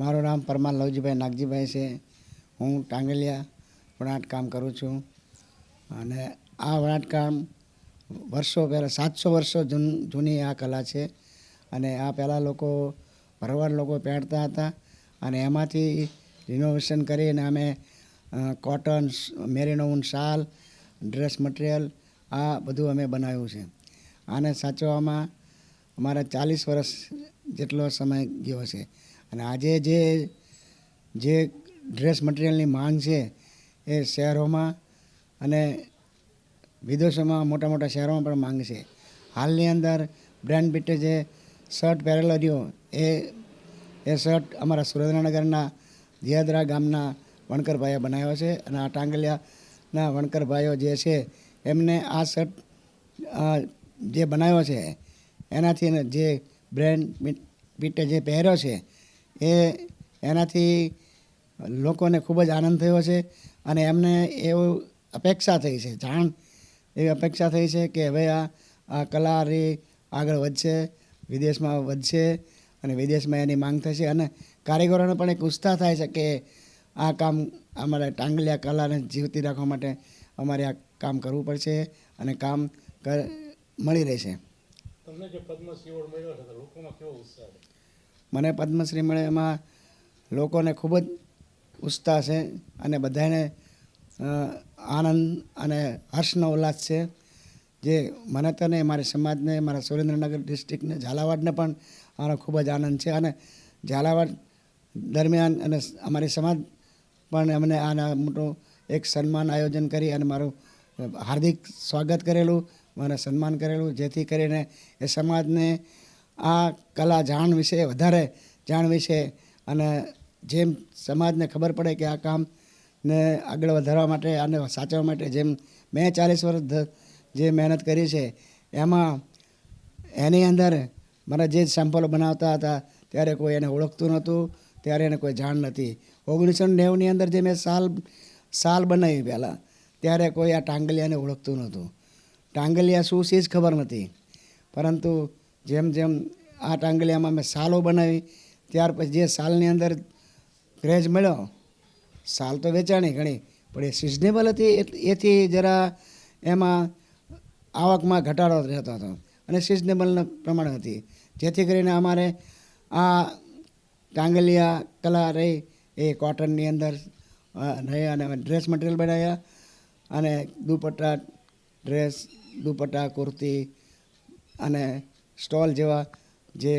મારું નામ પરમાર લવજીભાઈ નાગજીભાઈ છે. હું ટાંગલિયા વણાટ કામ કરું છું. અને આ વણાટ કામ વર્ષો પહેલાં, સાતસો વર્ષો જૂન, જૂની આ કલા છે. અને આ પહેલાં લોકો ભરવાડ લોકો પહેરતા હતા. અને એમાંથી રિનોવેશન કરીને અમે કોટન મેરીનો ઊન શાલ ડ્રેસ મટીરિયલ આ બધું અમે બનાવ્યું છે. આને સાચવવામાં અમારા ચાલીસ વર્ષ જેટલો સમય ગયો છે. અને આજે જે જે ડ્રેસ મટીરિયલની માંગ છે એ શહેરોમાં અને વિદેશોમાં મોટા મોટા શહેરોમાં પણ માંગ છે. હાલની અંદર બ્રેન્ડ પીટે જે શર્ટ પહેરેલો રહ્યો, એ એ શર્ટ અમારા સુરેન્દ્રનગરના દિયાદરા ગામના વણકરભાઈએ બનાવ્યો છે અને આ ટાંગલિયાના વણકરભાઈઓ જે છે, એમને આ શર્ટ જે બનાવ્યો છે, એનાથી એને જે બ્રેન્ડ પીટે જે પહેર્યો છે એ એનાથી લોકોને ખૂબ જ આનંદ થયો છે અને એમને એવું અપેક્ષા થઈ છે, જાણ એવી અપેક્ષા થઈ છે કે હવે આ આ કલા આગળ વધશે, વિદેશમાં વધશે અને વિદેશમાં એની માંગ થશે અને કારીગરોને પણ એક ઉત્સાહ થાય છે કે આ કામ અમારે ટાંગલિયા કલાને જીવતી રાખવા માટે અમારે આ કામ કરવું પડશે અને કામ મળી રહેશે. તમને જે પદ્મ એવોર્ડ મળ્યો છે લોકોમાં કેવો ઉત્સાહ છે? મને પદ્મશ્રી મળે એમાં લોકોને ખૂબ જ ઉત્સાહ છે અને બધાને આનંદ અને હર્ષનો ઉલ્લાસ છે. જે મને તો નહીં, મારી સમાજને મારા સુરેન્દ્રનગર ડિસ્ટ્રિક્ટને ઝાલાવાડને પણ આનો ખૂબ જ આનંદ છે. અને ઝાલાવાડ દરમિયાન અને અમારી સમાજ પણ અમને આના મોટું એક સન્માન આયોજન કરી અને મારું હાર્દિક સ્વાગત કરેલું, મને સન્માન કરેલું. જેથી કરીને એ સમાજને આ કલા જાણ વિશે વધારે જાણ વિશે અને જેમ સમાજને ખબર પડે કે આ કામને આગળ વધારવા માટે અને સાચવવા માટે જેમ મેં ચાલીસ વર્ષ જે મહેનત કરી છે, એમાં એની અંદર મારા જે સેમ્પલો બનાવતા હતા ત્યારે કોઈ એને ઓળખતું નહોતું, ત્યારે એને કોઈ જાણ નથી ઓગણીસો નેવુંની અંદર જે મેં સાલ સાલ બનાવી પહેલાં, ત્યારે કોઈ આ ટાંગલિયાને ઓળખતું નહોતું. ટાંગલિયા શું છે ખબર નથી પરંતુ જેમ જેમ આ ટાંગલિયામાં મેં સાલો બનાવી, ત્યાર પછી જે સાલની અંદર ક્રેઝ મળ્યો, સાલ તો વેચાણી ઘણી, પણ એ સિઝનેબલ હતી એથી જરા એમાં આવકમાં ઘટાડો રહેતો હતો. અને સિઝનેબલના પ્રમાણે હતી. જેથી કરીને અમારે આ ટાંગલિયા કલા રહી, એ કોટનની અંદર રહી અને ડ્રેસ મટીરિયલ બનાવ્યા. અને દુપટ્ટા ડ્રેસ દુપટ્ટા, કુર્તી અને સ્ટોલ જેવા જે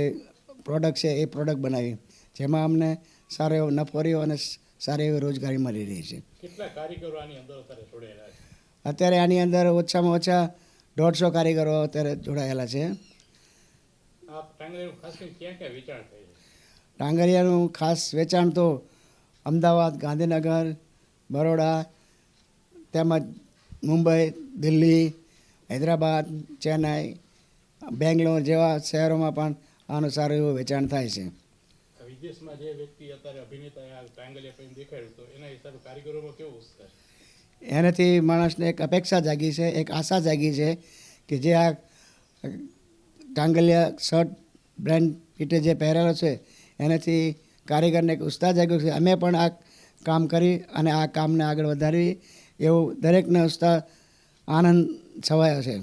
પ્રોડક્ટ છે એ પ્રોડક્ટ બનાવી. જેમાં અમને સારો એવો નફો રહ્યો અને સારી એવી રોજગારી મળી રહી છે. કારીગરો અત્યારે આની અંદર ઓછામાં ઓછા દોઢસો કારીગરો અત્યારે જોડાયેલા છે? ટાંગરિયાનું ખાસ વેચાણ તો અમદાવાદ ગાંધીનગર બરોડા તેમજ મુંબઈ દિલ્હી હૈદરાબાદ ચેન્નાઈ બેંગ્લોર જેવા શહેરોમાં પણ આનું સારું એવું વેચાણ થાય છે. વિદેશમાં જે વ્યક્તિ અત્યારે અભિનેતા ટાંગલિયા પહેરીને દેખાડ્યું તો એના હિસાબે કારીગરોમાં કેવો ઉત્સાહ એનાથી માણસને એક અપેક્ષા જાગી છે એક આશા જાગી છે કે જે આ ટાંગલિયા શર્ટ બ્રેન્ડ કીટે જે પહેરેલો છે એનાથી કારીગરને એક ઉત્સાહ જાગ્યો છે. અમે પણ આ કામ કરી અને આ કામને આગળ વધારવી એવું દરેકને ઉત્સાહ આનંદ છવાયો છે.